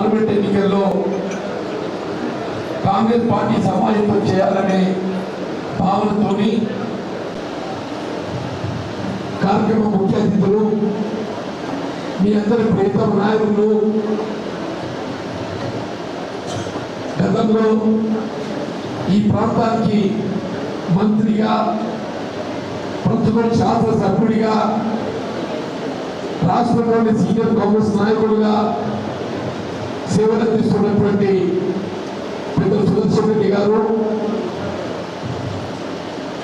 Parliament ఎన్నికల్లో Congress party సమాయత్తం చేయాలనే భావనతోని కార్యక్రమ ముఖ్య అతిథులు మీ అందరి ప్రియతమ నాయకులు గతంలో ఈ ప్రాంతానికి మంత్రిగా ప్రస్తుతం శాసనసభ్యుడిగా రాష్ట్రంలోని సీనియర్ కాంగ్రెస్ సేవలు తీసుకున్నటువంటి పెద్ద సుదర్శన్ రెడ్డి గారు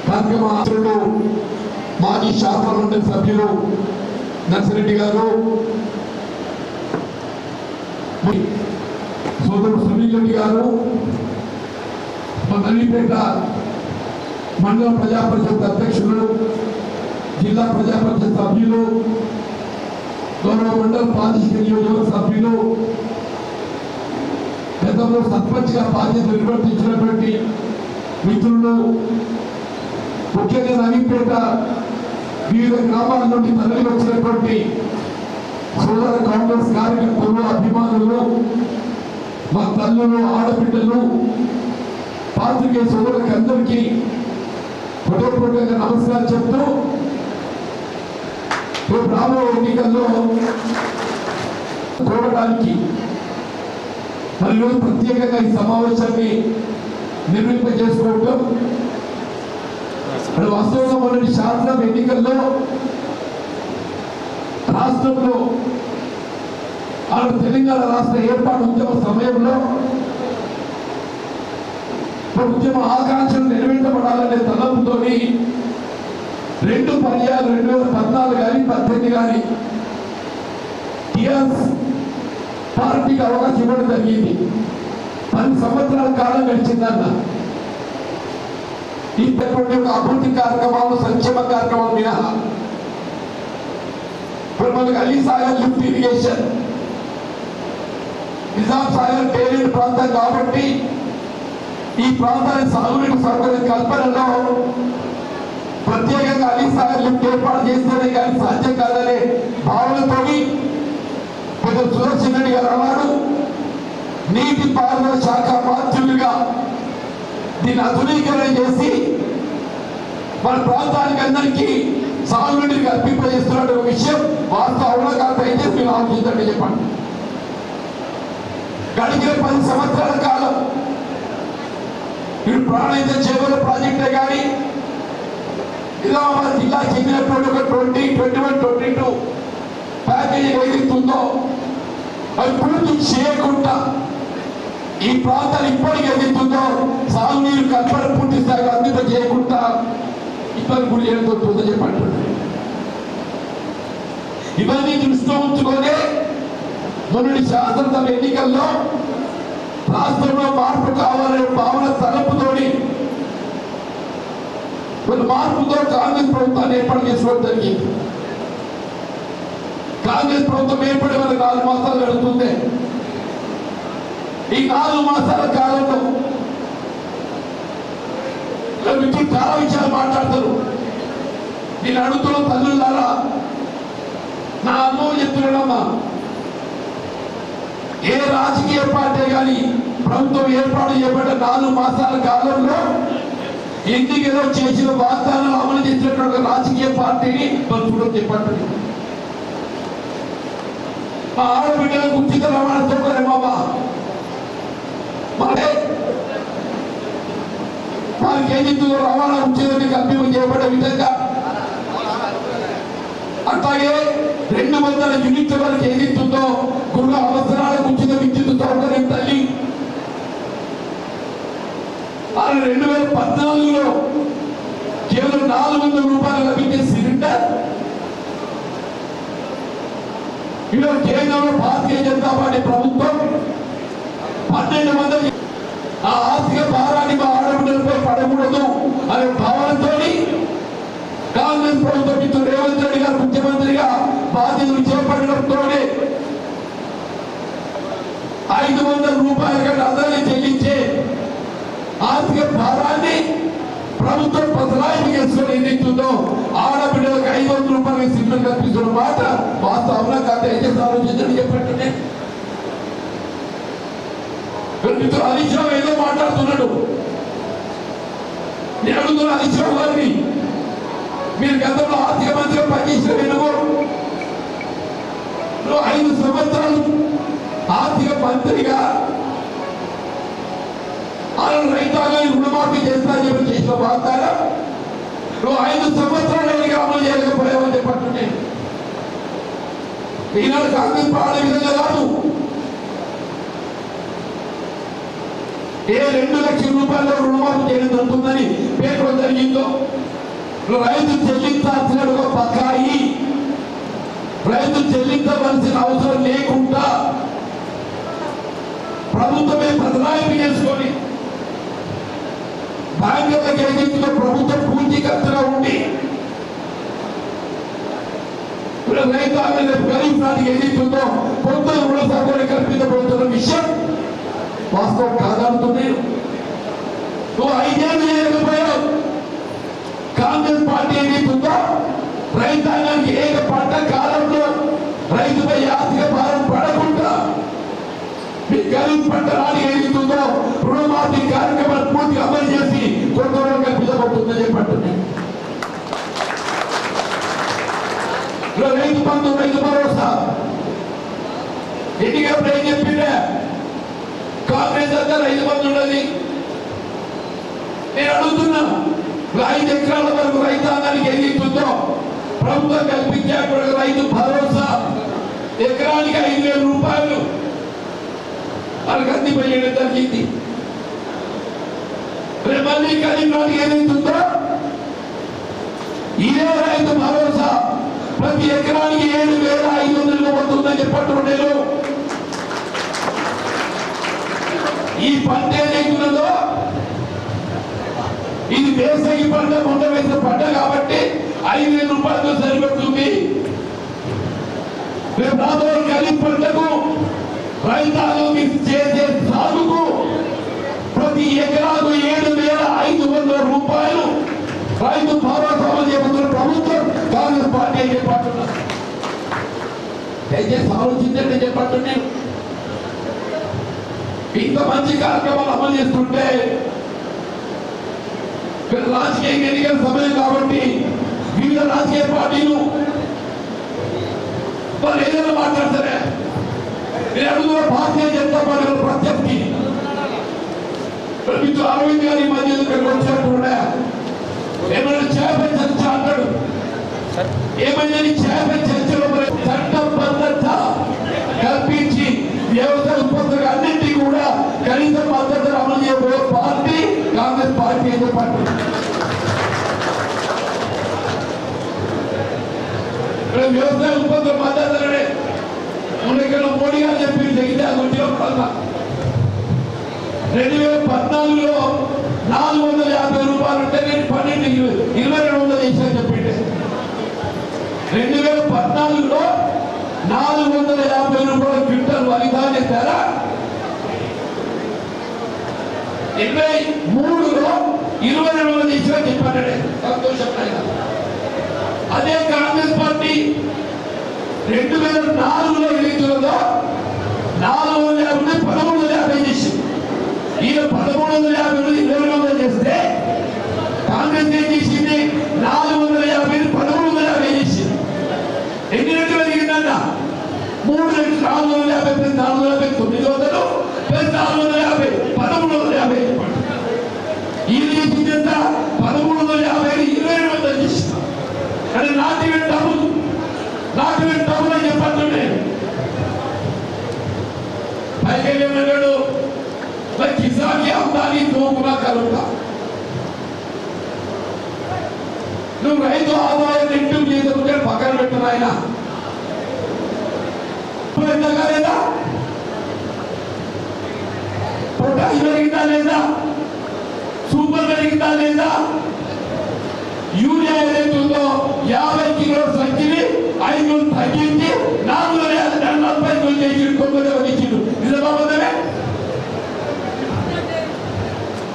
కార్యక్రమాలు మాజీ శాసనమండలి సభ్యులు నర్సిరెడ్డి గారు సోదరుడు సునీల్ రెడ్డి గారు మా నవీపేట మండల ప్రజాపరిషత్ అధ్యక్షులు జిల్లా ప్రజాపరిషత్ సభ్యులు గౌరవ మండల ప్రాదేశిక నియోజకవర్గ సభ్యులు గతంలో సర్పంచ్గా బాధ్యత నిర్వర్తించినటువంటి మిత్రులు ముఖ్యంగా నవీపేట వివిధ గ్రామాల నుండి తరలి వచ్చినటువంటి సోదర కాంగ్రెస్ కార్యకర్తలు అభిమానులు మా తల్లులు ఆడబిడ్డలు పాత్రికే సోదరులకి అందరికీ హృదయపూర్వకంగా నమస్కారం చెప్తూ రేపు రాబో ఎన్నికల్లో చూడడానికి మరి ఈరోజు ప్రత్యేకంగా ఈ సమావేశాన్ని నిర్మింపజేసుకోవటం మరి వాస్తవంగా మొన్నటి శాసనం ఎన్నికల్లో రాష్ట్రంలో ఆ తెలంగాణ రాష్ట్ర ఏర్పాటు ఉద్యమ సమయంలో ఉద్యమ ఆకాంక్షలు నెరవేర్చబడాలనే తలంపుతోని రెండు పర్యాలు రెండు వేల పద్నాలుగు కానీ పద్దెనిమిది కానీ టిఆర్ఎస్ పార్టీకి అవకాశం ఇవ్వడం జరిగింది. పది సంవత్సరాల కాలం గడిచిందన్న. ఇటువంటి ఒక అభివృద్ధి కార్యక్రమాలు సంక్షేమ కార్యక్రమాలు మినహా ఇప్పుడు మనకు Ali Sagar lift irrigation Nizam Sagar parent ప్రాంతం కాబట్టి ఈ ప్రాంతానికి సాగునీటి సౌకర్యం కల్పనలో ప్రత్యేకంగా అలీ సాగర్ లిఫ్ట్ ఏర్పాటు చేస్తేనే కానీ సాధ్యం కాదనే భావనతో పెద్ద సుదర్శన్ రెడ్డి గారు అన్నారు నీటి పారుదల శాఖ మంత్రులుగా దీన్ని ఆధునీకరణ చేసి మన ప్రాంతానికి అందరికీ సాగునీటికి కల్పింపజేస్తున్న విషయం వాస్తవ అవునా కాదు దయచేసి మీరు ఆలోచించండి చెప్పండి. గడిచిన పది సంవత్సరాల కాలం ఇటు ప్రాణాయిత చేపల ప్రాజెక్టే కానీ నిజామాబాద్ జిల్లా చెందినటువంటి ఒక twenty twenty one twenty two package ఏదైతుందో అది పూర్తి చేయకుండా ఈ ప్రాంతాలు ఇప్పటికి ఏదైతుందో సాగునీరు కట్టడం పూర్తి స్థాయిలో అందింప చేయకుండా ఇబ్బంది గురి ఏడుతుందో చెప్పండి. ఇవన్నీ దృష్టిలో ఉంచుకొని మొన్నటి శాసనసభ ఎన్నికల్లో రాష్ట్రంలో మార్పు కావాలనే భావన తలపుతోని కొన్ని మార్పుతో కాంగ్రెస్ ప్రభుత్వాన్ని ఏర్పాటు చేసుకోవడం జరిగింది. కాంగ్రెస్ ప్రభుత్వం ఏర్పడి మనకు నాలుగు మాసాలు గడుతుంది ఈ నాలుగు మాసాల కాలంలో ఇప్పుడు చాలా విషయాలు మాట్లాడతారు. నేను అడుగుతున్న తల్లులారా నా అనుభవం చెప్తున్నానమ్మా ఏ రాజకీయ పార్టీ కానీ ప్రభుత్వం ఏర్పాటు చేయబడ్డ నాలుగు మాసాల కాలంలో ఎన్నికలో చేసిన వాగ్దానాలు అమలు చేసినటువంటి ఒక రాజకీయ పార్టీని మనం చూడడం చెప్పండి మా ఆడబిడ్డలకు ఉచిత రవాణా సౌకర్యం బాబా. మరి వారికి ఏదైతుందో రవాణా ఉచితంగా కల్పింప చేయబడే విధంగా. అట్లాగే రెండు వందల యూనిట్ల వరకు ఏదైతుందో గృహ అవసరాలకు ఉచిత విద్యుత్ సౌకర్యం తల్లి. ఆయన రెండు వేల పద్నాలుగులో కేవలం నాలుగు వందల రూపాయలు లభించే సిలిండర్ ఈరోజు కేంద్రంలో భారతీయ జనతా పార్టీ ప్రభుత్వం పన్నెండు మంది ఆ ఆర్థిక భారాన్ని మా ఆడబిడ్డలపై పడకూడదు అనే భావనతో కాంగ్రెస్ ప్రభుత్వం ఇటు రేవంత్ రెడ్డి గారు ముఖ్యమంత్రిగా బాధ్యతలు చేపట్టడంతోనే ఐదు వందల రూపాయల కంటే అదనని చెల్లించే ఆర్థిక భారాన్ని ప్రభుత్వం పసరాయి చేసుకొని ఎన్నిస్తుందో ఆడబిడ్డలకు ఐదు వందల రూపాయలకి సిగ్నల్ కల్పిస్తున్న మాట వాస్తవ అవునా కాదు దయచేసి ఆలోచించండి చెప్పండి హరీష్ రావు ఏదో మాట్లాడుతున్నాడు. నేను అడుగుతున్న హరీష్ రావు గారిని మీరు గతంలో ఆర్థిక మంత్రిగా పనిచేసిన వెనుకో ఐదు సంవత్సరాలు ఆర్థిక మంత్రిగా ఆయన రైతాంగాన్ని రుణమాఫీ చేస్తా చెప్పి చేసిన వాగ్దానం నువ్వు ఐదు సంవత్సరాలు ఎన్నిక అమలు చేయలేకపోయావని చెప్పట్టు నేను ఈనాడు కాంగ్రెస్ పాడే విధంగా కాదు. ఏ రెండు లక్షల రూపాయల రుణమాఫీ చేయడం జరుగుతుందని పేర్కొనడం జరిగిందో? రైతు చెల్లించాల్సిన ఒక బకాయి రైతు చెల్లించవలసిన అవసరం లేకుండా ప్రభుత్వమే బదలాయింపు చేసుకొని బ్యాంకులకు ఎదిగిన ప్రభుత్వం పూర్తికర్తగా ఉండి రైతాంగ గరీబ్ నాటికి ఎదుగుతుందో కొంత రుణ సౌకర్యం కల్పించబడుతున్న విషయం వాస్తవం కాదనుతుంది నువ్వు ఐదేళ్ళు చేయకపోయావు కాంగ్రెస్ పార్టీ ఏదైతుందో రైతాంగానికి ఏక పంట కాలంలో రైతుపై ఆర్థిక భారం పడకుండా మీ గరీబ్ పంట రాని ఏదైతుందో రుణమాఫీ కార్యక్రమాన్ని పూర్తిగా అమలు చేసి కొంతవరకు రుణం కల్పించబడుతుందని చెప్పండి రైతు బంధు రైతు భరోసా. ఎన్నికప్పుడు ఏం చెప్పిండే? కాంగ్రెస్ అంతా ఐదు మంది ఉన్నది. నేను అడుగుతున్నా ఐదు ఎకరాల వరకు రైతాంగానికి ఎదుగుతుందో ప్రభుత్వం కల్పించేటువంటి రైతు భరోసా. ఎకరానికి ఐదు వేల రూపాయలు వాళ్ళకి అందిపోయేయడం జరిగింది. రేపు మళ్ళీ కరీంనాథ్కి ఏదైతుందో ఇదే రైతు భరోసా. ప్రతి ఎకరానికి ఏడు వేల ఐదు వందలు పడుతుందని చెప్పట్టు నేను ఈ పంట ఏదైతున్నదో ఇది వేసవి పంట మొన్న వేసిన పంట కాబట్టి ఐదు వేల రూపాయలతో సరిపెడుతుంది. రేపు రాబోయే ఖరీఫ్ పంటకు రైతాంగం చేసే సాగుకు ప్రతి ఎకరాకు ఏడు వేల ఐదు వందల రూపాయలు రైతు భరోసా చేపడుతున్న ప్రభుత్వం కాంగ్రెస్ పార్టీ అని చెప్పంటున్నారు దయచేసి ఆలోచించండి చెప్పంటున్నాను ఇంత మంచి కార్యక్రమాలు అమలు చేస్తుంటే ఇక్కడ రాజకీయ ఎన్నికల సమయం కాబట్టి వివిధ రాజకీయ పార్టీలు వాళ్ళు ఏదైనా మాట్లాడతారే నేను అడుగుతున్న భారతీయ జనతా పార్టీ ప్రత్యర్థి. మిత్రు అరవింద్ గారి ఈ మధ్య ఇక్కడికి వచ్చినట్టు ఏమైనా చేప చర్చ అంటాడు. ఏమైనా చేప చర్చలో మరి చట్టబద్ధత కల్పించి వ్యవసాయ ఉత్పత్తులు అన్నింటి పద్ధతులు అమలు చేయబోయే పార్టీ కాంగ్రెస్ పార్టీ అని పార్టీ. ఇక్కడ వ్యవసాయ ఉత్పత్తుల మద్దతులనే ఇక్కడ మోడీ గారు చెప్పి జగిత్యాల ఉద్యోగ రెండు వేల పద్నాలుగులో నాలుగు వందల యాభై రూపాయలు ఉంటే నేను పన్నెండు ఇరవై ఇరవై రెండు వందలు వేసాను చెప్పింటే. రెండు వేల పద్నాలుగులో నాలుగు వందల యాభై రూపాయల క్వింటల్ వరి ధాన్యం ధర ఇరవై మూడులో ఇరవై రెండు వందలు ఇచ్చినా చెప్పాడు. సంతోషం. అదే కాంగ్రెస్ పార్టీ రెండు వేల నాలుగులో ఎన్నికలలో నాలుగు వందల యాభై పదమూడు వందల యాభై చేసింది ఈయన పదమూడు వందల యాభై ఇరవై వందలు చేస్తే కాంగ్రెస్ ఏం చేసింది? నాలుగు వందల యాభై పదమూడు వందల యాభై చేసింది ఎన్ని రెట్లు పెరిగిందన్న? మూడు రెట్లు నాలుగు వందల యాభై నాలుగు వందల యాభై తొమ్మిది వందలు ప్లస్ నాలుగు వందల యాభై పదమూడు వందల యాభై ఎంత పదమూడు వందల యాభై ఇరవై రెండు వందలు అని పైకి అమ్మాలి కలుగుతా నువ్వు రైతు ఆదాయం ఇంటూ చేసుకుంటే పక్కన పెట్టిన ఆయన ఇప్పుడు ఎంత కాలేదా? పొటాష్ పెరిగిందా లేదా? సూపర్ పెరిగిందా లేదా? యూరియా ఏదైతే ఉందో యాభై కిలో సంచిని ఐదు తగ్గించి నాలుగు వందల యాభై నలభై కిలో చేసి తొమ్మిది వందలు ఇచ్చిండు?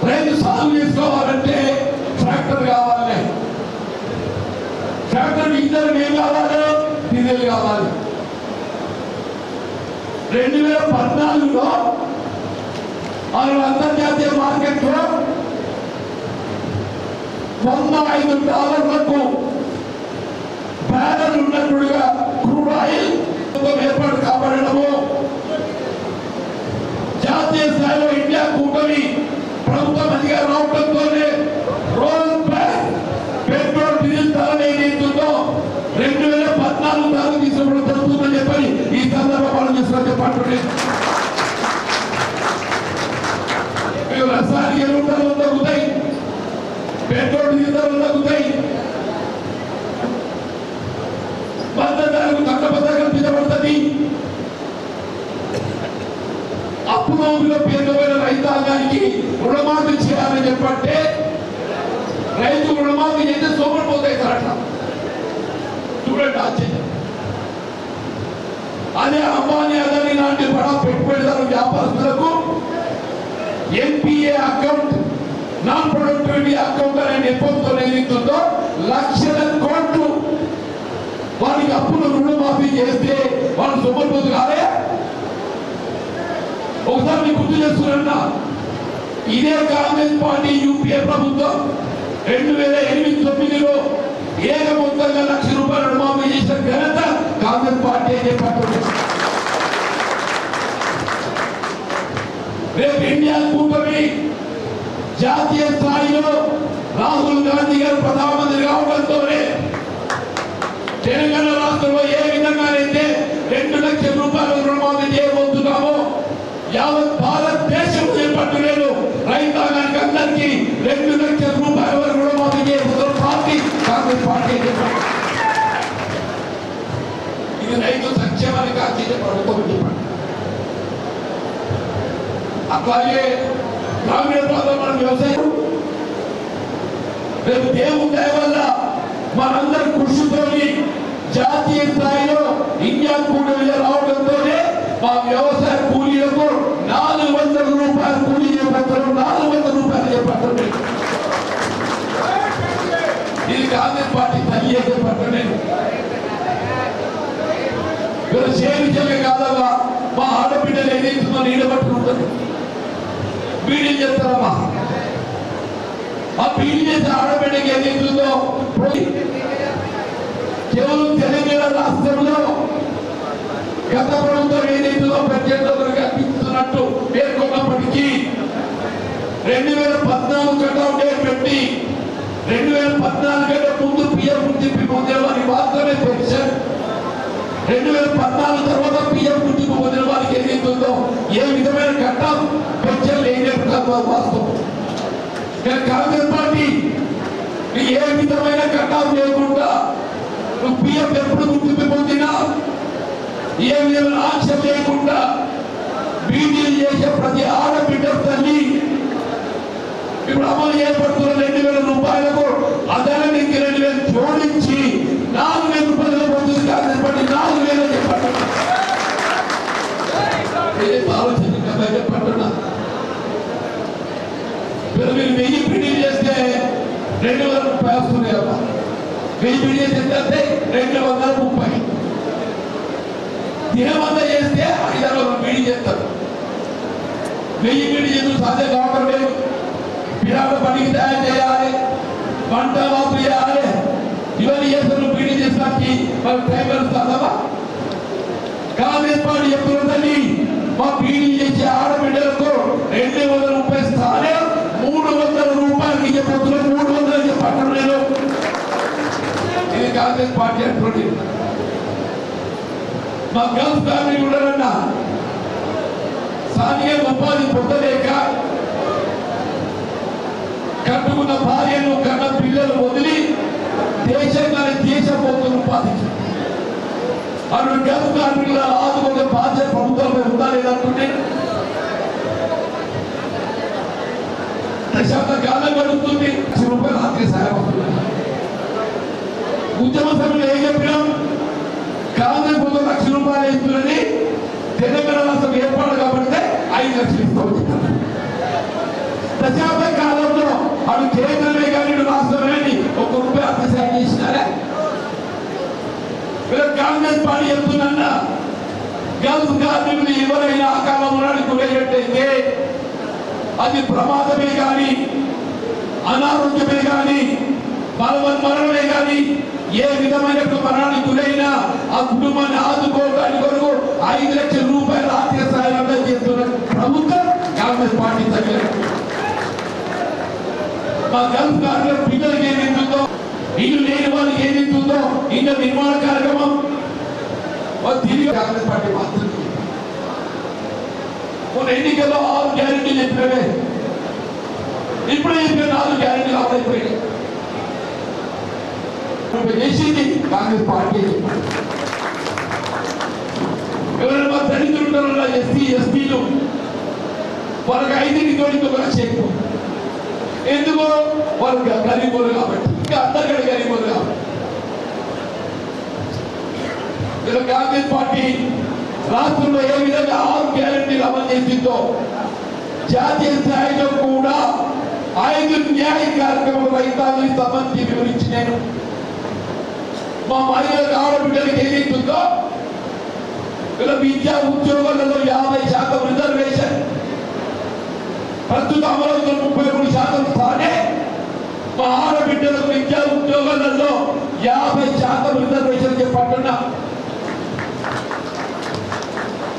రైతు సాగు చేసుకోవాలంటే ట్రాక్టర్ కావాలి ట్రాక్టర్ ఇంధనం ఏం కావాలి? డీజిల్ కావాలి. రెండు వేల పద్నాలుగులో వాళ్ళు అంతర్జాతీయ మార్కెట్లో వంద ఐదు డాలర్లకు బ్యానర్ ఉన్నట్టుగా క్రూడ్ ఆయిల్ ఏర్పాటు కాబడము జాతీయ స్థాయిలో ఇండియా కూటమి ప్రభుత్వం అధికారం రావడంతోనే రోల్ బ్యాక్ పెట్రోల్ డీజిల్ ధరలు ఏదైతుందో రెండు వేల పద్నాలుగు ధరలు తీసుకోవడం జరుగుతుందని చెప్పని ఈ సందర్భంలో చేసిన చెప్పండి మీకు రసాయనిక ఎరువుల ధరలు తగ్గుతాయి పెట్రోల్ డీజిల్ ధరలు తగ్గుతాయి. మద్దతు కట్టబద్ద కల్పించబడుతుంది అప్పు నోములో పేరుపోయిన రైతాంగానికి రుణమాఫీ చేయాలని చెప్పంటే రైతు రుణమాఫీ చేస్తే పోతాయి సార్ చూడండి ఆశ్చర్యం. అదే అంబానీ అదాని లాంటి బడా పెట్టుబడిదారు వ్యాపారస్తులకు NPA account non productivity account అనే నెపంతో ఏదైతుందో లక్షల కోట్లు వారికి అప్పులు రుణమాఫీ చేస్తే వాళ్ళు సొమ్మరిపోతు కాలే ఒకసారి నేను గుర్తు చేస్తున్నా ఇదే కాంగ్రెస్ పార్టీ యూపీఏ ప్రభుత్వం రెండు వేల ఎనిమిది తొమ్మిదిలో ఏక మొత్తంగా లక్ష రూపాయలు రుణమాఫీ చేసిన ఘనత కాంగ్రెస్ పార్టీ అనే చెప్పారు రేపు ఇండియా కూటమి జాతీయ స్థాయిలో రాహుల్ గాంధీ గారు ప్రధానమంత్రి కావడంతోనే తెలంగాణ రాష్ట్రంలో ఏ విధంగానైతే రెండు లక్షల రూపాయల రుణమాఫీ చేయబోతున్నామో యావత్ భారతదేశం నేను రైతాంగానికి అందరికీ రెండు లక్షల రూపాయల వరకు రుణమాఫీ చేయబోతున్న పార్టీ కాంగ్రెస్ పార్టీ. ఇది రైతు సంక్షేమానికి కాల్చేసే ప్రభుత్వం చెప్పండి. అట్లాగే గ్రామీణ ప్రాంతంలో మనం వ్యవసాయం. రేపు దేవుని దయ వల్ల మనందరి కృషితోని జాతీయ స్థాయిలో ఇండియా కూడలి రావడంతోనే మా వ్యవసాయ కూలీలకు నాలుగు వందల రూపాయలు కూలీ చేపడతారు. నాలుగు వందల రూపాయలు చేపడతారు. ఇది కాంగ్రెస్ పార్టీ తల్లి చేపడతారు నేను వీళ్ళు సేవించలే కాదమ్మా మా ఆడబిడ్డలు ఏదైతుందో నీడ పట్టుకుంటారు బీడీ చేస్తారమ్మా. ఆ బీడీ చేసే ఆడబిడ్డకి ఏదైతుందో పోయి. కేవలం తెలంగాణ రాష్ట్రంలో గత ప్రభుత్వం ఏదైతుందో ప్రత్యేకతలు కల్పిస్తున్నట్టు పేర్కొన్నప్పటికీ రెండు వేల పద్నాలుగు కట్అవుట్ పెట్టి రెండు వేల పద్నాలుగు కంటే ముందు పిఎఫ్ గుర్తింపు పొందిన వారికి మాత్రమే పెన్షన్. రెండు వేల పద్నాలుగు తర్వాత పిఎఫ్ గుర్తింపు పొందిన వారికి ఏదైతుందో ఏ విధమైన కట్టం పెన్షన్ వాస్తవం కాంగ్రెస్ పార్టీ ఏ విధమైన కట్టం లేకుండా నువ్వు పిఎం ఎప్పుడు గుర్తింపు పొందినా ఏ విధమైన ఆంక్ష లేకుండా బీడీలు చేసే ప్రతి ఆడబిడ్డ వెయ్యి పీడీ చేస్తే రెండు వందల ముప్పై దినవంత చేస్తే ఐదు వందల పీడీ చేస్తారు వెయ్యి పీడీ చేస్తూ సాధ్యం కావడం లేదు పిల్లల పండుగ తయారు చేయాలి పంట వాపు చేయాలి ఇవన్నీ చేస్తారు పీడీ చేసడానికి మరి టైం పెరుగుతుందమ్మా కాంగ్రెస్ పార్టీ చెప్తున్నదండి మా పీడీ చేసే ఆడబిడ్డలకు రెండు వందల ముప్పై స్థానం మూడు వందల రూపాయలకి చెప్పబోతున్నారు మూడు వందలు చెప్పట్టు నేను ఇది కాంగ్రెస్ పార్టీ అంటుంది మా గల్ఫ్ ఫ్యామిలీ కూడా స్థానిక ఉపాధి పొందలేక కట్టుకున్న భార్యను కన్న పిల్లలు వదిలి దేశంగానే దేశం పోతున్న ఉపాధికి అటు గల్ఫ్ కార్మికుల ఆదుకునే బాధ్యత ప్రభుత్వంపై ఉందా లేదనుకుంటే దశాబ్ద కాలం గడుపుతుంది లక్ష రూపాయలు ఆర్థిక సహాయం అవుతుంది. ఉద్యమ సభ్యులు ఏం చెప్పినాం? కాంగ్రెస్ ప్రభుత్వం లక్ష రూపాయలు ఇస్తుందని తెలంగాణ రాష్ట్రం ఏర్పాటు కాబట్టి ఐదు లక్షలు ఇస్తామని దశాబ్ద కాలంలో అటు కేంద్రమే కానీ రాష్ట్రమే ఒక రూపాయి అర్థశాఖ చేసినారా? వీళ్ళ కాంగ్రెస్ పార్టీ చెప్తున్నా గల్ఫ్ కార్మికులు ఎవరైనా ఆ కాలంలో గురయ్యేట్టయితే అది ప్రమాదమే కానీ అనారోగ్యమే కానీ బలవన్ మరణమే కానీ ఏ విధమైన మరణానికి గురైనా ఆ కుటుంబాన్ని ఆదుకోవడానికి కొరకు ఐదు లక్షల రూపాయల ఆర్థిక సహాయం అందజేస్తున్న ప్రభుత్వం కాంగ్రెస్ పార్టీ దగ్గర మా గల్ఫ్ కార్మికుల పిల్లలకి ఏమి ఏమిస్తుందో ఇల్లు లేని వాళ్ళకి ఏమి ఏమిస్తుందో ఇంకా నిర్మాణ కార్యక్రమం. తిరిగి కాంగ్రెస్ పార్టీ మాత్రం మన ఎన్నికల్లో ఆరు గ్యారెంటీలు చెప్పినవే. ఇప్పుడు చెప్పిన నాలుగు గ్యారెంటీలు అమలైపోయినాయి. ఇప్పుడు చేసింది కాంగ్రెస్ పార్టీ. ఎవరైనా దళితులు ఎస్సీ ఎస్టీలు వాళ్ళకి ఐదుని తోడితో కూడా చెక్కు ఎందుకు వాళ్ళు గరీబులు కాబట్టి. ఇంకా అందరికీ గరీబులు కాబట్టి. ఇలా కాంగ్రెస్ పార్టీ రాష్ట్రంలో ఏ విధంగా ఆరు గ్యారెంటీలు అమలు చేసిందో జాతీయ స్థాయిలో కూడా ఐదు న్యాయ కార్యక్రమం రైతాంగానికి సంబంధించి వివరించి నేను మా మహిళలకు ఆడబిడ్డలకు ఏదైతుందో ఇలా విద్యా ఉద్యోగాలలో యాభై శాతం రిజర్వేషన్. ప్రస్తుతం అమలవుతున్న ముప్పై మూడు శాతం స్థానే మా ఆడబిడ్డలకు విద్యా ఉద్యోగాలలో యాభై శాతం రిజర్వేషన్ చెప్పట్టున్నా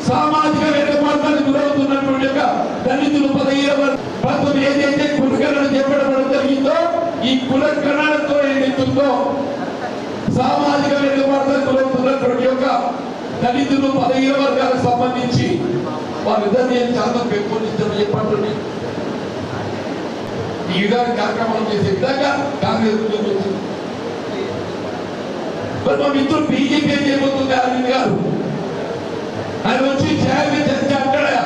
సామాజిక వెనుకబాటానికి గురవుతున్నటువంటి యొక్క దళితులు పదహీన ప్రభుత్వం ఏదైతే కులకరణ చేపట్టడం జరిగిందో ఈ కులకరణతో ఏదైతుందో సామాజిక వెనుకబాటానికి గురవుతున్నటువంటి యొక్క దళితులు పదహీన వర్గాలకు సంబంధించి వారి నేను చాలా పెంపొందించడం చెప్పండి ఈ విధంగా కార్యక్రమాలు చేసే విధంగా కాంగ్రెస్ ముందుకు వచ్చింది. మరి మా మిత్రులు బీజేపీ ఏం చేయబోతుంది? అరవింద్ గారు. ఆయన వచ్చి ఛాయగా చర్చ అంటాడా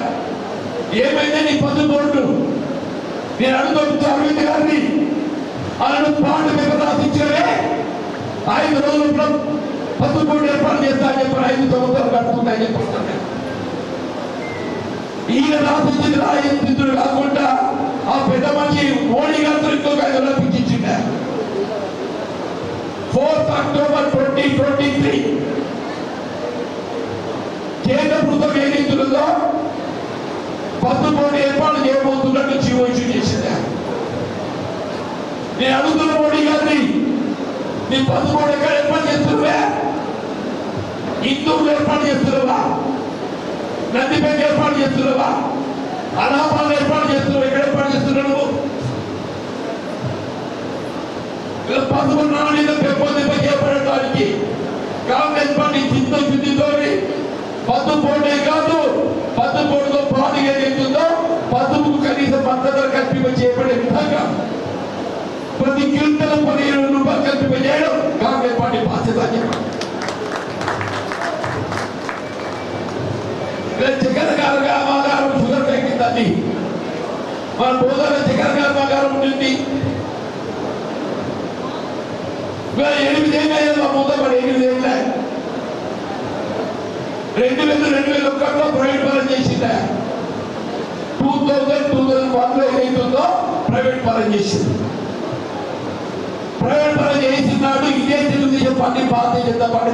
ఏమైంది నీ పద్దు బోర్డు? నేను అడుగుతా అరవింద్ గారిని ఆయన పాట మీద రాసిచ్చారే ఐదు రోజులు పసుపు బోర్డు ఏర్పాటు చేస్తా అని చెప్పి ఐదు సంవత్సరాలు కట్టుకుంటా చెప్పి ఈయన రాసించింది రాయించుడు కాకుండా ఆ పెద్ద మనిషి మోడీ గారు ఇంకొక ఐదు వందలు fourth October twenty twenty three. కేంద్ర ప్రభుత్వం ఏ ఏదైతుందో పసుపు కోటి ఏర్పాటు చేయబోతున్నట్టు జీవో ఇష్యూ చేసింది నేను అడుగుతున్న మోడీ గారిని నీ పద్దు ఎక్కడ ఏర్పాటు చేస్తున్నావే ఇందూరులో ఏర్పాటు చేస్తున్నావా? నందిపేట ఏర్పాటు చేస్తున్నావా? అనాపాలు ఏర్పాటు చేస్తున్నావు? ఎక్కడ ఏర్పాటు చేస్తున్నావు నువ్వు? ఇలా నాణ్యత పెంపొందింప చేపడటానికి కాంగ్రెస్ పార్టీ చిత్త శుద్ధితో పద్దు పోటే కాదు పద్దు పోటుతో పాటు ఏదైతుందో పద్దుకు కనీసం మద్దతు కల్పింప చేపడే విధంగా ప్రతి క్వింటల పదిహేను రూపాయలు కల్పింప కాంగ్రెస్ పార్టీ బాధ్యత అని చెప్పండి గారు కర్మాగారం షుగర్ తగ్గిందండి తల్లి. మన బోధన గారు కర్మాగారం ఉంటుంది ఇవాళ ఎనిమిది ఏళ్ళు మా మూతపడి ఎనిమిది ఏళ్ళ? రెండు వేల రెండు వేల ఒక్కట్లో ప్రైవేట్ పరం చేసిందా? టూ థౌజండ్ టూ థౌజండ్ వన్లో ఏదైతుందో ప్రైవేట్ పరం చేసింది. ప్రైవేట్ చేసినాడు ఇదే తెలుగుదేశం పార్టీ భారతీయ జనతా పార్టీ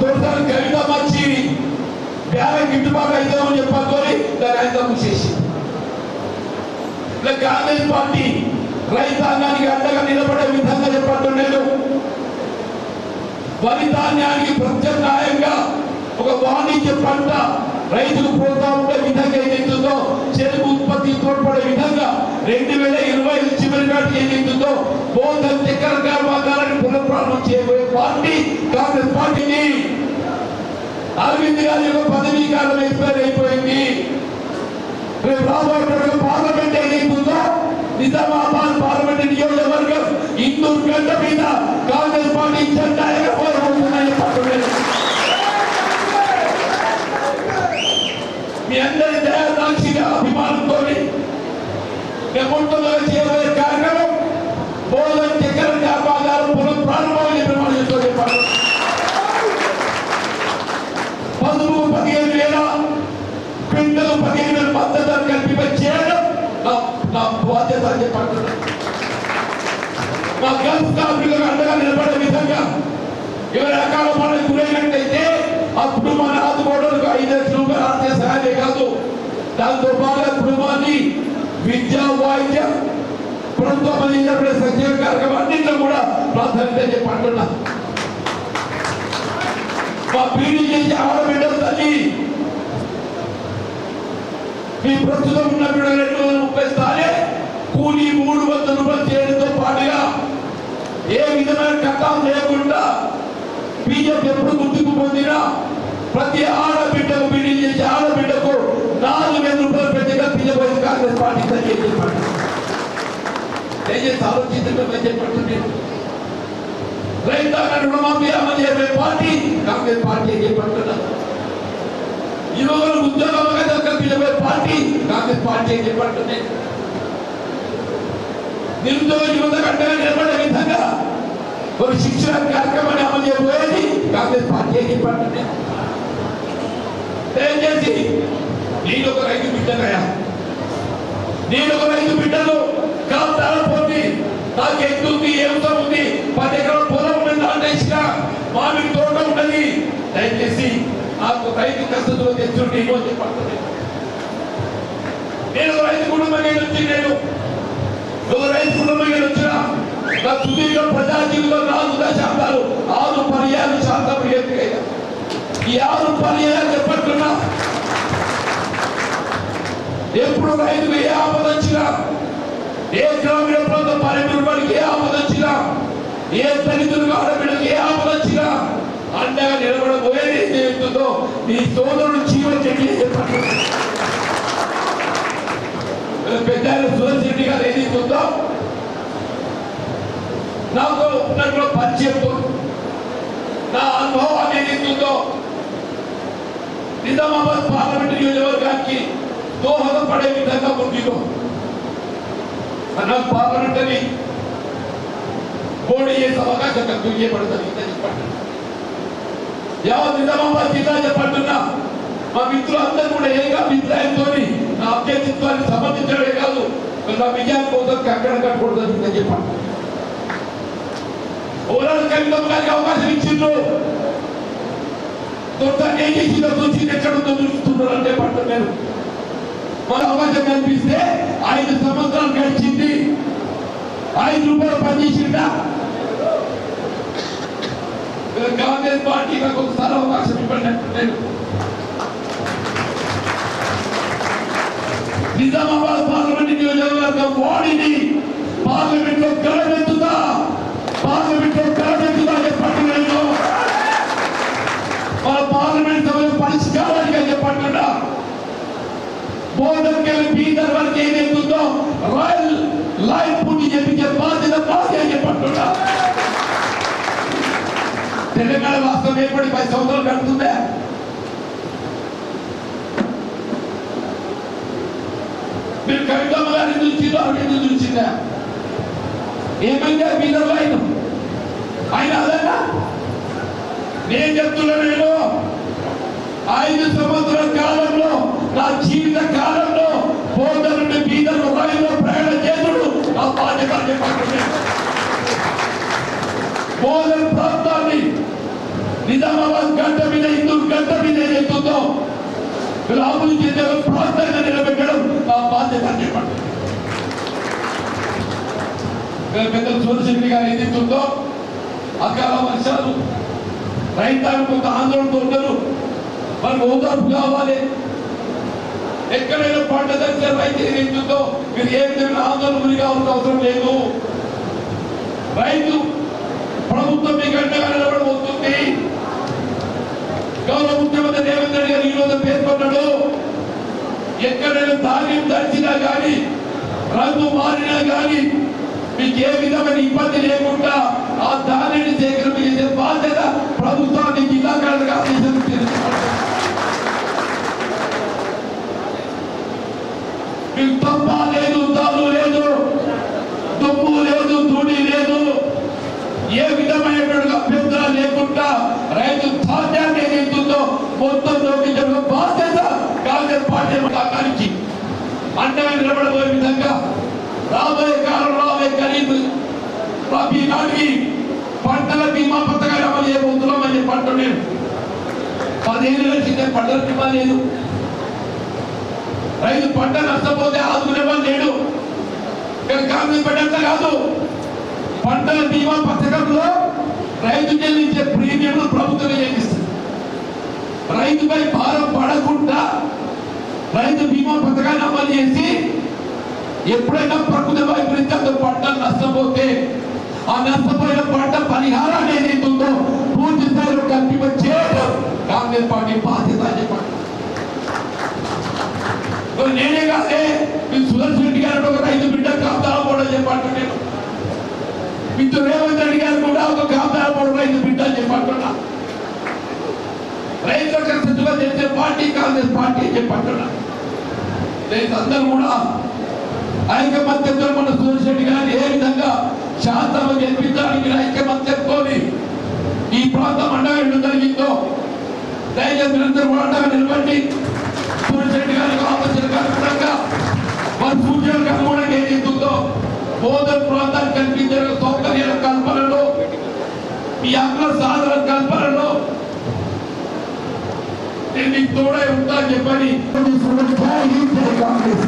దొరకని గణితం వచ్చి బ్యాలెన్స్ గిట్టుబాటు అవుతామని చెప్పనుకొని దాన్ని ఆయన మూసేసి ఇలా కాంగ్రెస్ పార్టీ రైతాంగానికి అండగా నిలబడే విధంగా చెప్పట్లేదు వరి ధాన్యానికి ప్రత్యామ్నాయంగా ఒక వాణిజ్య పంట రైతులు పోతా ఉండే విధంగా ఏదైతుందో చెరుకు తోడ్పడే విధంగా రెండు వేల ఇరవై ఐదు చివరి నాటికి ఏదైతుందో బోధన చక్కెర కర్మాగారాన్ని పునఃప్రారంభం చేయబోయే పార్టీ కాంగ్రెస్ పార్టీని అరవింద్ గారి యొక్క పదవీ కాలం ఎక్స్పైర్ అయిపోయింది. రేపు రాబోయే పార్లమెంట్ ఏదైతుందో నిజామాబాద్ పార్లమెంట్ నియోజకవర్గం ఇందూరు గంట మీద కాంగ్రెస్ పార్టీ జెండా ఎగరబోతున్నాయని మీ అందరి దయాదాక్షిగా అభిమానం మొట్టమొదటి చేయబోయే కార్యక్రమం బోధన చక్కెర వ్యాపారాలు పునః ప్రారంభమని ప్రమాణం చేస్తూ చెప్పారు పదుపు పదిహేను వేల క్వింటలు పదిహేను వేల మద్దతు ధర చేయడం నా బాధ్యత అని చెప్పారు మా గల్ఫ్ కార్మికులకు అండగా నిలబడే విధంగా ఎవరి అకాల మనకు గురైనట్టయితే ఆ కుటుంబాన్ని ఆదుకోవడానికి ఐదు లక్షల రూపాయలు ఆర్థిక సహాయమే కాదు. దాంతో పాటు కుటుంబాన్ని విద్య వైద్య ప్రభుత్వ పనిచేసినప్పుడు సంక్షేమ కార్యక్రమం అన్నింటిలో కూడా ప్రాధాన్యత చెప్పంటున్నా మా పీడి చేసి ఆడబిడ్డ తల్లి? మీ ప్రస్తుతం ఉన్నప్పుడు రెండు వందల ముప్పై స్థాయి కూలీ మూడు వందల రూపాయలు చేయడంతో పాటుగా ఏ విధమైన కట్టాలు లేకుండా బీజేపీ ఎప్పుడు గుర్తింపు పొందినా ప్రతి ఆడబిడ్డకు బీజేపీ కాంగ్రెస్ పార్టీ తల్లి అని చెప్పండి దయచేసి ఆలోచించడం చెప్పండి రైతాంగ రుణమాఫీ అమలు చేసే పార్టీ కాంగ్రెస్ పార్టీ అని చెప్పంటున్నారు. యువకులు ఉద్యోగాలుగా కల్పించబోయే పార్టీ కాంగ్రెస్ పార్టీ అని చెప్పంటుంది నిరుద్యోగ యువత కంటే నిలబడే విధంగా ఒక శిక్షణ కార్యక్రమాన్ని అమలు చేయబోయేది కాంగ్రెస్ పార్టీ అని చెప్పంటుంది దయచేసి నేను ఒక రైతు బిడ్డనయ్యా నేను ఒక రైతు బిడ్డను కాంతాల పోటీ నాకు ఎంత ఉంది ఏమిటో ఉంది పది ఎకరాల పొలం ఉన్నది ఇచ్చిన మామిడి తోట ఉన్నది. దయచేసి నాకు రైతు కష్టంలో తెచ్చుండి ఏమో చెప్పండి. నేను ఒక రైతు కుటుంబంగా వచ్చి నేను ఒక రైతు కుటుంబంగా వచ్చిన నా సుదీర్ఘ ప్రజా జీవితం నాలుగు దశాబ్దాలు ఆరు పర్యాలు శాతం ఈ ఆరు పర్యాలు చెప్పట్టున్నా ఎప్పుడు రైతుకు ఏ ఆపద వచ్చినా ఏ గ్రామీణ ప్రాంత పల్లెటూరు ఏ ఆపద వచ్చినా ఏ దళితులకు ఆడబిడ్డకు ఏ ఆపద వచ్చినా అండగా నిలబడబోయేది ఏం జరుగుతుందో నీ సోదరుడు జీవన చెట్టు పెద్ద సురేష్ రెడ్డి గారు ఏది ఉందో నాకు ఉన్నటువంటి పరిచయంతో నా అనుభవాన్ని ఏది ఉందో నిజామాబాద్ పార్లమెంట్ నియోజకవర్గానికి దోహదపడే విధంగా ఉండిలో నాకు పార్లమెంట్ అని పోటీ చేసే అవకాశం నాకు ఇవ్వబడుతుంది ఇంత చెప్పండి యావత్ నిజామాబాద్ జిల్లా చెప్పంటున్నా మా మిత్రులు అందరూ కూడా ఏక అభిప్రాయంతో నా అభ్యర్థిత్వాన్ని సమర్థించడమే కాదు నా విజయాన్ని కోసం కంకణం కట్టకూడదు ఇంత చెప్పండి ఓవరాల్ కవితం గారికి అవకాశం ఇచ్చిండ్రు దొడ్డ ఏం చేసిందో చూసి ఎక్కడ ఉందో చూస్తున్నారు అంటే పట్టు నేను మన అవకాశం కల్పిస్తే ఐదు సంవత్సరాలు గడిచింది. ఐదు రూపాయలు పనిచేసిందా కాంగ్రెస్ పార్టీ నాకు ఒకసారి అవకాశం ఇవ్వండి. అంటున్నాను నిజామాబాద్ పార్లమెంట్ నియోజకవర్గం వాడిని పార్లమెంట్లో గడపెత్తుతా పార్లమెంట్లో గడపెత్తుతా చెప్పండి నేను. మన పార్లమెంట్ సభ్యుల పరిష్కారానికి చెప్పంటున్నా బోధనకెళ్ళి బీదర్ వరకు ఏదైతుందో రాయల్ లైఫ్ పుట్టి చెప్పించే బాధ్యత బాధ్యత చెప్పంటున్నా. తెలంగాణ రాష్ట్రం ఏర్పడి పది సంవత్సరాలు గడుతుందా మీరు కవితమ్మ గారి చూసిందో అరవింద్ చూసిందా ఏమైందా? బీదర్లో ఆయన ఆయన అదన్నా నేను చెప్తున్నా నేను. ఐదు సంవత్సరాల కాలంలో నా జీవిత కాలంలో బోధన నుండి బీదర్ రైల్లో ప్రయాణం చేసుడు నా బాధ్యత బోధన ప్రాంతాన్ని నిజామాబాద్ గంట మీద హిందూ గంట మీద ఏదైతుందో వీళ్ళు అభివృద్ధి చేసే ప్రాంతంగా నిలబెట్టడం నా బాధ్యత అని చెప్పండి. వీళ్ళ పెద్దలు సూర్యశక్తి గారు ఏదైతుందో అకాల వర్షాలు రైతాంగం కొంత ఆందోళనతో ఉంటారు మనకు ఓదార్పు కావాలి. ఎక్కడైనా పంట దగ్గర రైతు ఏదైతుందో మీరు ఏ విధమైన ఆందోళన గురి కావాల్సిన అవసరం లేదు. రైతు ప్రభుత్వం మీకు అండగా నిలబడబోతుంది. గౌరవ ముఖ్యమంత్రి రేవంత్ రెడ్డి గారు ఈరోజు పేర్కొన్నాడు. ఎక్కడైనా ధాన్యం దంచినా కానీ రంగు మారినా కానీ మీకు ఏ విధమైన ఇబ్బంది లేకుండా ఆ ధాన్యాన్ని సేకరణ బాధ్యత ప్రభుత్వానికి జిల్లా కలెక్టర్ ఆదేశం మీకు లేదు తాను లేదు దుమ్ము లేదు ధూళి లేదు. ఏ విధమైనటువంటి అభ్యంతరాలు లేకుండా రైతు ధాన్యాన్ని ఏదైతుందో మొత్తం లోకించడం బాధ్యత కాంగ్రెస్ పార్టీ కాకానికి అండగా నిలబడబోయే విధంగా రాబోయే కాలంలో రాబోయే ఖరీదు రబీ నాటికి పంటల బీమా పథకాలు అమలు చేయబోతున్నామని చెప్పి పంట నేను. పదిహేను లక్షల పంటల బీమా లేదు. రైతు పంట నష్టపోతే ఆదుకునే వాళ్ళు లేడు. ఇక్కడ కాంగ్రెస్ కాదు. పంటల బీమా పథకంలో రైతు చెల్లించే ప్రీమియం ప్రభుత్వం చెల్లిస్తుంది. రైతుపై భారం పడకుండా రైతు బీమా పథకాన్ని అమలు చేసి ఎప్పుడైనా ప్రకృతి వైపరీత్యంతో పంట నష్టపోతే ఆ నష్టపోయిన పంట పరిహారాన్ని ఏదైతే ఉందో పూర్తి స్థాయిలో కల్పించేయడం కాంగ్రెస్ పార్టీ బాధ్యత అని చెప్పండి. నేనే కాదే. మీ సుదర్శన్ రెడ్డి గారు ఒక రైతు బిడ్డ కాపుదాల కూడా చెప్పాడు నేను. మిత్రు రేవంత్ రెడ్డి గారు కూడా ఒక కాపుదాల కూడా రైతు బిడ్డ అని చెప్పంటున్నా రైతులకు సత్తుగా చేసే పార్టీ కాంగ్రెస్ పార్టీ అని చెప్పంటున్నా రైతు అందరూ కూడా ఐకమత్యంతో మన సుదర్శన్ రెడ్డి గారిని ఏ విధంగా శాంతం గెలిపించడానికి ఐకమత్యంతో ఈ ప్రాంతం అండగా ఇవ్వడం జరిగిందో దయచేసి నిరంతరం కూడా అండగా నిలబడి సూచనలకు అనుగుణంగా ఏదైతుందో బోధన ప్రాంతానికి కల్పించిన సౌకర్యాల కల్పనలో మీ హక్కుల సాధన కల్పనలో నేను మీకు తోడై ఉంటా చెప్పని కాంగ్రెస్.